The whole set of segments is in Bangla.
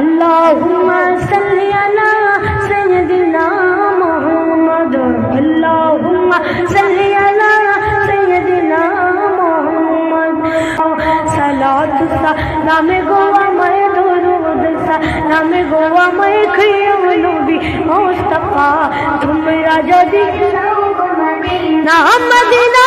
اللهم صل على سيدنا محمد اللهم صل على سيدنا محمد صلاة سلام গো আমায় দরুদ সালাম গো আমায় খেয়ে নবী মুস্তাফা তোমরা যদি না মদিনা মদিনা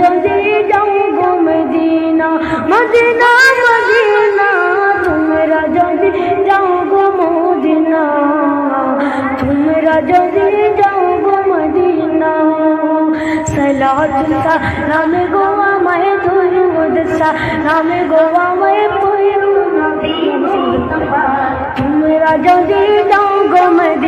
যদি যাও গো মদিনা মদিনা মদিনা, তোমরা যদি যাও গো মদিনা, তোমরা যদি যাও গো মদিনা। সালাত সালাম গো আমায় দরুদ সালাম গো আমায় কইও নবী মুস্তাফা তোমরা যদি যাও গো মদিনা মদিনা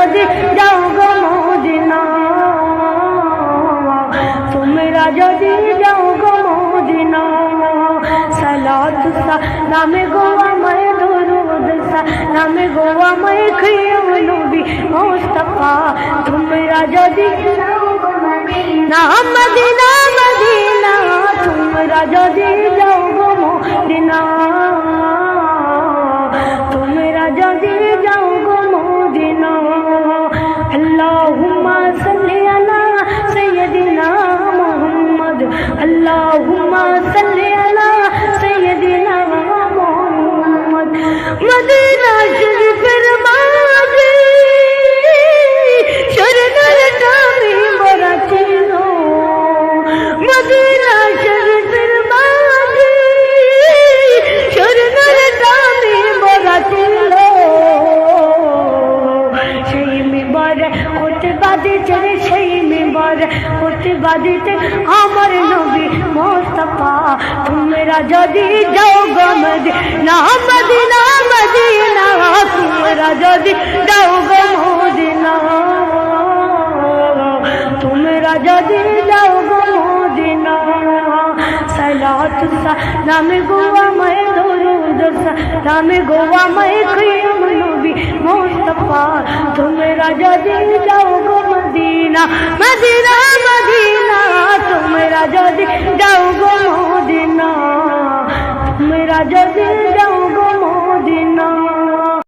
सज जाओ गो तुम तुमरा जदि जाओ गो मोदिना। सलात सा में गोवा मैं दुरूद सा। नाम गोवा मैं खियो भी मुस्तफ़ा। तुमरा जदि ना मदीना। मदीना तुम जदि जाओ गो मोदिना। হতে বাদিতে সেই মেম্বার হতে বাদিতে আমার নবী মোস্তফা তোমরা যদি যাও গমদ না মদিনা মদিনা তোমরা যদি যাও গমদিনা তোমরা যদি যাও গমদিনা সালাত সালাম গোয়া ময় দরুদ সালাম গোয়া ময় কইম নবী মুস্তাফা তোমরা राजा যাও গো মদিনা। Medina Medina.